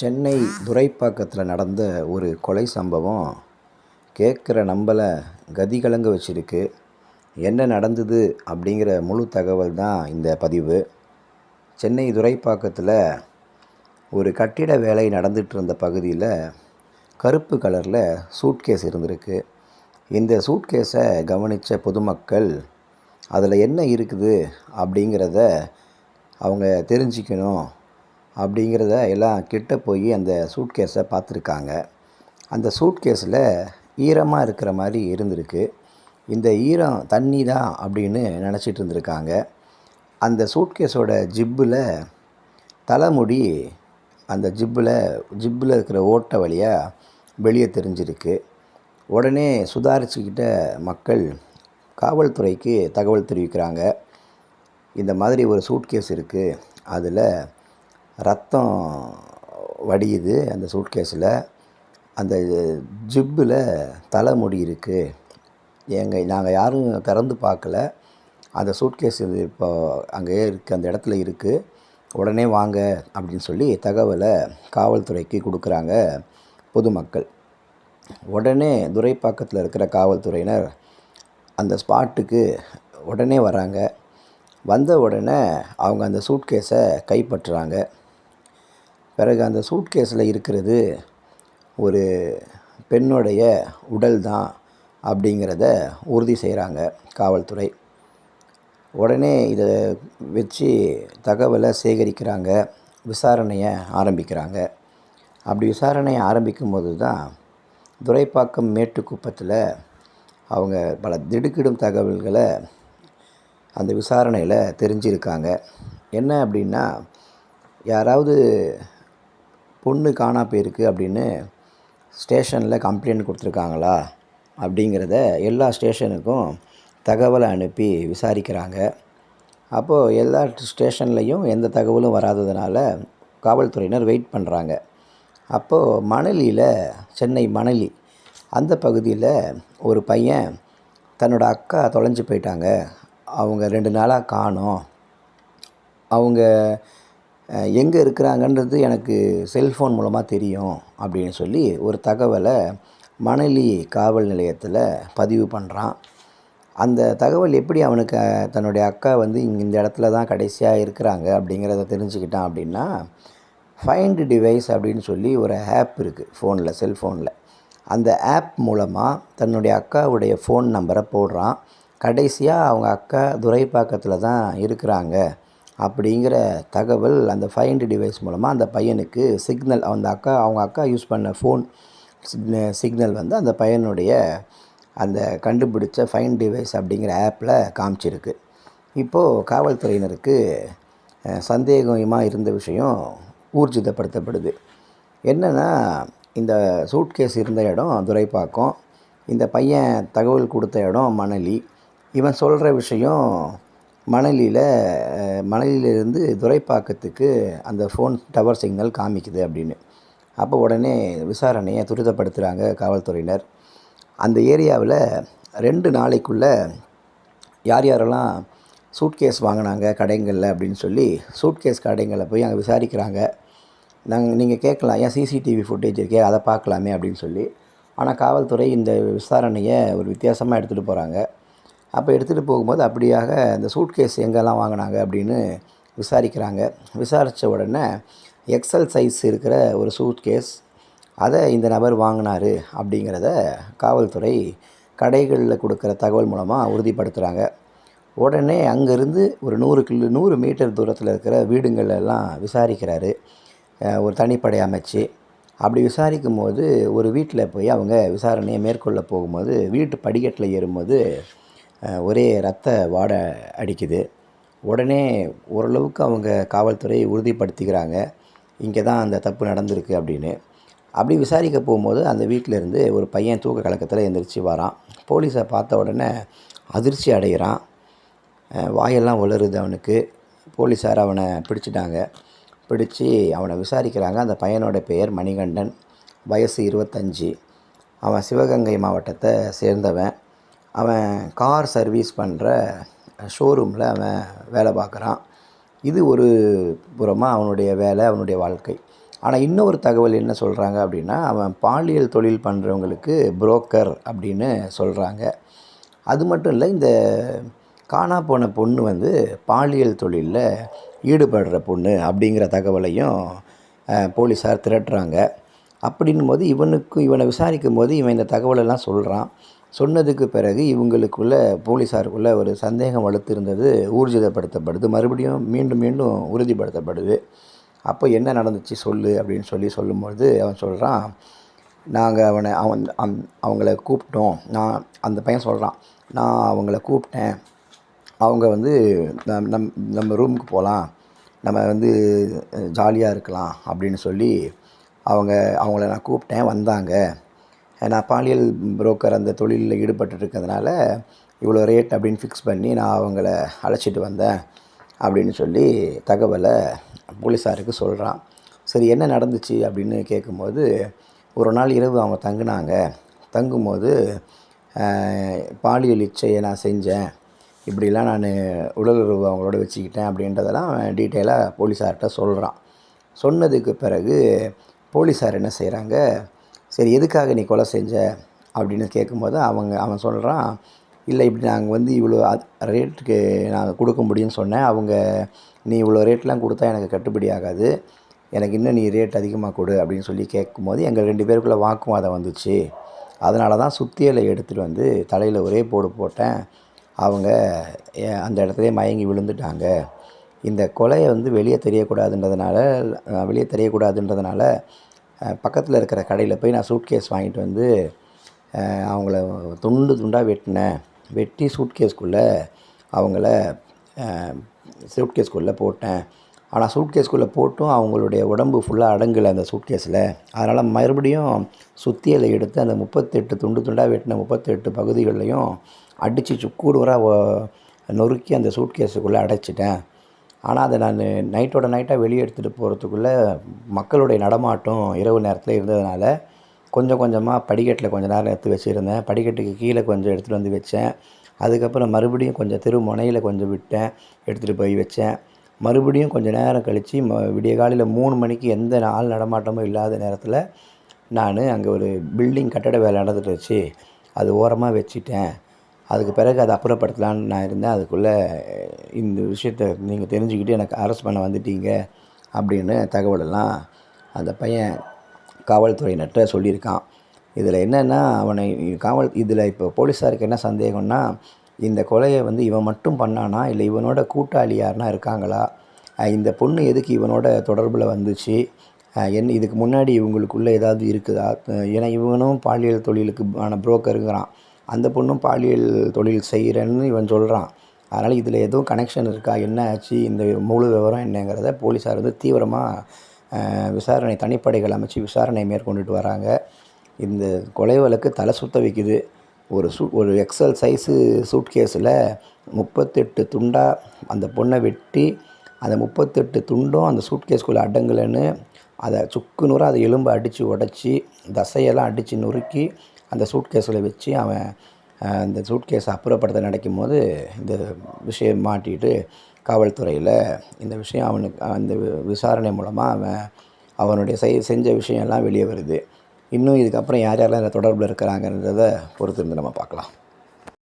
சென்னை துரைப்பாக்கத்தில் நடந்த ஒரு கொலை சம்பவம் கேட்குற நம்மள கதிகலங்க வச்சுருக்கு. என்ன நடந்தது அப்படிங்கிற முழு தகவல் தான் இந்த பதிவு. சென்னை துரைப்பாக்கத்தில் ஒரு கட்டிட வேலை நடந்துட்டு இருந்த பகுதியில் கருப்பு கலரில் சூட்கேஸ் இருந்திருக்கு. இந்த சூட்கேஸை கவனித்த பொதுமக்கள் அதில் என்ன இருக்குது? அப்படிங்கிறத அவங்க தெரிஞ்சுக்கணும். அப்படிங்கிறத எல்லாம் கிட்ட போய் அந்த சூட்கேஸை பார்த்துருக்காங்க. அந்த சூட்கேஸில் ஈரமாக இருக்கிற மாதிரி இருந்திருக்கு. இந்த ஈரம் தண்ணி தான் அப்படின்னு நினச்சிட்டு இருந்திருக்காங்க. அந்த சூட்கேஸோட ஜிப்பில் தலைமுடி அந்த ஜிப்பில் ஜிப்பில் இருக்கிற ஓட்டை வழியாக வெளியே தெரிஞ்சிருக்கு. உடனே சுதாரிச்சுக்கிட்ட மக்கள் காவல்துறைக்கு தகவல் தெரிவிக்கிறாங்க. இந்த மாதிரி ஒரு சூட்கேஸ் இருக்குது அதில் ரத்தம் வடியுது அந்த சூட்கேஸில். அந்த ஜிப்பில் தலைமுடி இருக்குது எங்கள் நாங்கள் யாரும் திறந்து பார்க்கல. அந்த சூட்கேஸ் இப்போ அங்கேயே இருக்குது அந்த இடத்துல இருக்குது உடனே வாங்க அப்படின்னு சொல்லி தகவலை காவல்துறைக்கு கொடுக்குறாங்க பொதுமக்கள். உடனே துரைப்பாக்கத்தில் இருக்கிற காவல்துறையினர் அந்த ஸ்பாட்டுக்கு உடனே வராங்க. வந்த உடனே அவங்க அந்த சூட்கேஸை கைப்பற்றுறாங்க. பிறகு அந்த சூட்கேஸில் இருக்கிறது ஒரு பெண்ணுடைய உடல் தான் அப்படிங்கிறத உறுதி செய்கிறாங்க காவல்துறை. உடனே இதை வச்சு தகவலை சேகரிக்கிறாங்க விசாரணையை ஆரம்பிக்கிறாங்க. அப்படி விசாரணையை ஆரம்பிக்கும் போது தான் துரைப்பாக்கம் மேட்டுக்குப்பத்தில் அவங்க பல திடுக்கிடும் தகவல்களை அந்த விசாரணையில் தெரிஞ்சிருக்காங்க. என்ன அப்படின்னா யாராவது பொண்ணு காணா போயிருக்கு அப்படின்னு ஸ்டேஷனில் கம்ப்ளைண்ட் கொடுத்துருக்காங்களா அப்படிங்கிறத எல்லா ஸ்டேஷனுக்கும் தகவலை அனுப்பி விசாரிக்கிறாங்க. அப்போது எல்லா ஸ்டேஷன்லேயும் எந்த தகவலும் வராததுனால காவல்துறையினர் வெயிட் பண்ணுறாங்க. அப்போது மணலியில் சென்னை மணலி அந்த பகுதியில் ஒரு பையன் தன்னோட அக்கா தொலைஞ்சு போயிட்டாங்க. அவங்க ரெண்டு நாளாக காணோம். அவங்க எங்கே இருக்கிறாங்கன்றது எனக்கு செல்ஃபோன் மூலமாக தெரியும் அப்படின்னு சொல்லி ஒரு தகவலை மணலி காவல் நிலையத்தில் பதிவு பண்ணுறான் அந்த தகவல் எப்படி அவனுக்கு தன்னுடைய அக்கா வந்து இங்கே இந்த இடத்துல தான் கடைசியாக இருக்கிறாங்க அப்படிங்கிறத தெரிஞ்சுக்கிட்டான் அப்படின்னா ஃபைண்ட் டிவைஸ் அப்படின்னு சொல்லி ஒரு ஆப் இருக்குது ஃபோனில் செல்ஃபோனில் அந்த ஆப் மூலமாக தன்னுடைய அக்காவுடைய ஃபோன் நம்பரை போடுறான். கடைசியாக அவங்க அக்கா துரைப்பாக்கத்தில் தான் இருக்கிறாங்க. அப்படிங்கிற தகவல் அந்த ஃபைண்ட் டிவைஸ் மூலமாக அந்த பையனுக்கு சிக்னல் அந்த அக்கா அவங்க அக்கா யூஸ் பண்ண ஃபோன் சிக்னல் வந்து அந்த பையனுடைய அந்த கண்டுபிடிச்ச ஃபைன் டிவைஸ் அப்படிங்கிற ஆப்பில் காமிச்சிருக்கு. இப்போது காவல்துறையினருக்கு சந்தேகமாக இருந்த விஷயம் ஊர்ஜிதப்படுத்தப்படுது. என்னென்னா இந்த சூட்கேஸ் இருந்த இடம் துரைப்பாக்கம் இந்த பையன் தகவல் கொடுத்த இடம் மணலி இவன் சொல்கிற விஷயம் மணலியில் மணலியிலிருந்து துரைப்பாக்கத்துக்கு அந்த ஃபோன் டவர் சிக்னல் காமிக்குது அப்படின்னு. அப்போ உடனே விசாரணையை துரிதப்படுத்துகிறாங்க காவல்துறையினர். அந்த ஏரியாவில் ரெண்டு நாளைக்குள்ளே யார் யாரெல்லாம் சூட்கேஸ் வாங்கினாங்க கடைங்களில் அப்படின்னு சொல்லி சூட்கேஸ் கடைங்களில் போய் அங்கே விசாரிக்கிறாங்க. நாங்கள் நீங்கள் கேட்கலாம் ஏன் சிசிடிவி ஃபுட்டேஜ் இருக்கே அதை பார்க்கலாமே அப்படின்னு சொல்லி. ஆனால் காவல்துறை இந்த விசாரணையை ஒரு வித்தியாசமாக எடுத்துகிட்டு போகிறாங்க அப்போ எடுத்துகிட்டு போகும்போது அப்படியாக அந்த சூட்கேஸ் எங்கெல்லாம் வாங்கினாங்க அப்படின்னு விசாரிக்கிறாங்க. விசாரித்த உடனே எக்ஸல் சைஸ் இருக்கிற ஒரு சூட்கேஸ் அதை இந்த நபர் வாங்கினார் அப்படிங்கிறத காவல்துறை கடைகளில் கொடுக்குற தகவல் மூலமாக உறுதிப்படுத்துகிறாங்க உடனே அங்கேருந்து ஒரு நூறு கிலோ நூறு மீட்டர் தூரத்தில் இருக்கிற வீடுங்கள் எல்லாம் விசாரிக்கிறாரு. ஒரு தனிப்படை அமைச்சு. அப்படி விசாரிக்கும் போது ஒரு வீட்டில் போய் அவங்க விசாரணையை மேற்கொள்ள போகும்போது வீட்டு படிக்கட்டில் ஏறும்போது ஒரே ரத்த வாடை அடிக்குது. உடனே ஓரளவுக்கு அவங்க காவல்துறை உறுதிப்படுத்திக்கிறாங்க. இங்கே தான் அந்த தப்பு நடந்திருக்கு அப்படின்னு. அப்படி விசாரிக்க போகும்போது அந்த வீட்டிலேருந்து ஒரு பையன் தூக்க கலக்கத்தில் எழுந்திரிச்சு வரான். போலீஸை பார்த்த உடனே அதிர்ச்சி அடைகிறான். வாயெல்லாம் உளருது அவனுக்கு. போலீஸார் அவனை பிடிச்சிட்டாங்க. பிடிச்சி அவனை விசாரிக்கிறாங்க. அந்த பையனோட பெயர் மணிகண்டன். வயசு இருபத்தஞ்சி. அவன் சிவகங்கை மாவட்டத்தை சேர்ந்தவன். அவன் கார் சர்வீஸ் பண்ணுற ஷோரூமில் அவன் வேலை பார்க்குறான். இது ஒரு புறமாக அவனுடைய வேலை அவனுடைய வாழ்க்கை. ஆனால் இன்னொரு தகவல் என்ன சொல்கிறாங்க அப்படின்னா அவன் பாலியல் தொழில் பண்ணுறவங்களுக்கு புரோக்கர் அப்படின்னு சொல்கிறாங்க. அது மட்டும் இல்லை இந்த காணா போன பொண்ணு வந்து பாலியல் தொழிலில் ஈடுபடுற பொண்ணு அப்படிங்கிற தகவலையும் போலீஸார் திரட்டுறாங்க. அப்படின்னும் போது இவனுக்கு இவனை விசாரிக்கும் போது இவன் இந்த தகவலெல்லாம் சொல்கிறான். சொன்னதுக்கு பிறகு இவங்களுக்குள்ள போலீஸாருக்குள்ள ஒரு சந்தேகம் வலுத்திருந்தது ஊர்ஜிதப்படுத்தப்படுது. மறுபடியும் மீண்டும் மீண்டும் உறுதிப்படுத்தப்படுது. அப்போ என்ன நடந்துச்சு சொல்லு அப்படின்னு சொல்லி சொல்லும்பொழுது அவன் சொல்கிறான் நாங்கள் அவனை அவன் அந் அவங்கள கூப்பிட்டோம். நான் அந்த பையன் சொல்கிறான் நான் அவங்கள கூப்பிட்டேன். அவங்க வந்து நம் நம் நம்ம ரூமுக்கு போகலாம் நம்ம வந்து ஜாலியாக இருக்கலாம். அப்படின்னு சொல்லி அவங்க அவங்கள நான் கூப்பிட்டேன் வந்தாங்க. நான் பாலியல் புரோக்கர் அந்த தொழிலில் ஈடுபட்டு இருக்கிறதுனால இவ்வளோ ரேட் அப்படின்னு ஃபிக்ஸ் பண்ணி நான் அவங்கள அழைச்சிட்டு வந்தேன் அப்படின்னு சொல்லி தகவலை போலீஸாருக்கு சொல்கிறான் சரி என்ன நடந்துச்சு அப்படின்னு கேட்கும்போது ஒரு நாள் இரவு அவங்க தங்குனாங்க. தங்கும்போது பாலியல் இச்சையை நான் செஞ்சேன். இப்படிலாம் நான் உடலுறவு அவங்களோட வச்சுக்கிட்டேன் அப்படின்றதெல்லாம் டீட்டெயிலாக போலீஸார்கிட்ட சொல்கிறான் சொன்னதுக்கு பிறகு போலீஸார் என்ன செய்கிறாங்க சரி எதுக்காக நீ கொலை செஞ்ச? அப்படின்னு கேட்கும்போது அவங்க அவன் சொல்கிறான் இல்லை இப்படி நாங்கள் வந்து இவ்வளோ ரேட்டுக்கு நாங்கள் கொடுக்க முடியும்னு சொன்னேன். அவங்க நீ இவ்வளோ ரேட்லாம் கொடுத்தா எனக்கு கட்டுப்படி ஆகாது. எனக்கு இன்னும் நீ ரேட் அதிகமாக கொடு அப்படின்னு சொல்லி கேட்கும்போது எங்கள் ரெண்டு பேருக்குள்ளே வாக்குவாதம் வந்துச்சு. அதனால தான் சுத்தியலை எடுத்துகிட்டு வந்து தலையில் ஒரே போடு போட்டேன். அவங்க அந்த இடத்துலயே மயங்கி விழுந்துட்டாங்க. இந்த கொலையை வந்து வெளியே தெரியக்கூடாதுன்றதுனால வெளியே தெரியக்கூடாதுன்றதுனால பக்கத்தில் இருக்கிற கடையில் போய் நான் சூட்கேஸ் வாங்கிட்டு வந்து அவங்கள துண்டு துண்டாக வெட்டினேன் வெட்டி சூட்கேஸ்க்குள்ளே அவங்கள சூட்கேஸ்க்குள்ளே போட்டேன். ஆனால் சூட்கேஸ்க்குள்ளே போட்டும் அவங்களுடைய உடம்பு ஃபுல்லாக அடங்கலை அந்த சூட்கேஸில் அதனால் மறுபடியும் சுத்தியலை எடுத்து அந்த முப்பத்தெட்டு துண்டு துண்டாக வெட்டின முப்பத்தெட்டு பகுதிகளையும் அடித்து சுக்கூடுவராக நொறுக்கி அந்த சூட்கேஸுக்குள்ளே அடைச்சிட்டேன். ஆனால் அதை நான் நைட்டோட நைட்டாக வெளியே எடுத்துகிட்டு போகிறதுக்குள்ளே மக்களுடைய நடமாட்டம் இரவு நேரத்தில் இருந்ததுனால கொஞ்சம் கொஞ்சமாக படிக்கட்டில் கொஞ்ச நேரம் எடுத்து வச்சுருந்தேன். படிக்கட்டுக்கு கீழே கொஞ்சம் எடுத்துகிட்டு வந்து வச்சேன். அதுக்கப்புறம் மறுபடியும் கொஞ்சம் தெரு முனையில் கொஞ்சம் விட்டேன். எடுத்துகிட்டு போய் வச்சேன். மறுபடியும் கொஞ்சம் நேரம் கழித்து ம விடிய காலையில் மூணு மணிக்கு எந்த ஆள் நடமாட்டமும் இல்லாத நேரத்தில் நான் அங்கே ஒரு பில்டிங் கட்டட வேலை நடந்துட்டு வச்சு அது ஓரமாக வச்சிட்டேன். அதுக்கு பிறகு அதை அப்புறப்படுத்தலான்னு நான் இருந்தேன். அதுக்குள்ளே இந்த விஷயத்தை நீங்கள் தெரிஞ்சுக்கிட்டு எனக்கு அரெஸ்ட் பண்ண வந்துட்டீங்க அப்படின்னு தகவலெல்லாம் அந்த பையன் காவல்துறையினர்கிட்ட சொல்லியிருக்கான். இதில் என்னென்னா அவனை காவல் இதில் இப்போ போலீஸாருக்கு என்ன சந்தேகம்னா இந்த கொலையை வந்து இவன் மட்டும் பண்ணானா இல்லை இவனோட கூட்டாளி யாருனா இருக்காங்களா? இந்த பொண்ணு எதுக்கு இவனோட தொடர்பில் வந்துச்சு? என் இதுக்கு முன்னாடி இவங்களுக்குள்ளே ஏதாவது இருக்குதா? ஏன்னா இவனும் பாலியல் தொழிலுக்கு ஆன புரோக்கருங்கிறான் அந்த பொண்ணும் பாலியல் தொழில் செய்கிறேன்னு இவன் சொல்கிறான். அதனால் இதில் எதுவும் கனெக்ஷன் இருக்கா? என்ன ஆச்சு? இந்த முழு விவரம் என்னங்கிறத போலீஸார் வந்து தீவிரமாக விசாரணை தனிப்படைகள் அமைச்சு விசாரணை மேற்கொண்டுட்டு வராங்க. இந்த கொலை வழக்கு தலை சுத்த வைக்குது. ஒரு சூ ஒரு எக்ஸல் சைஸு சூட்கேஸில் முப்பத்தெட்டு துண்டாக அந்த பொண்ணை வெட்டி அந்த முப்பத்தெட்டு துண்டும் அந்த சூட்கேஸ்குள்ளே அடங்கலைன்னு அதை சுக்கு நூறாக அதை எலும்பை அடித்து உடச்சி தசையெல்லாம் அடித்து நொறுக்கி அந்த சூட்கேஸில் வச்சு அவன் அந்த சூட்கேஸை அப்புறப்படுத்த நினைக்கும் போது இந்த விஷயம் மாட்டிட்டு காவல்துறையில் இந்த விஷயம் அவனுக்கு அந்த வி- விசாரணை மூலமாக அவன் அவனுடைய செய் செஞ்ச விஷயம்லாம் வெளியே வருது. இன்னும் இதுக்கப்புறம் யார் யாரெல்லாம் இந்த தொடர்பில் இருக்கிறாங்கன்றதை பொறுத்து இருந்து நம்ம பார்க்கலாம்.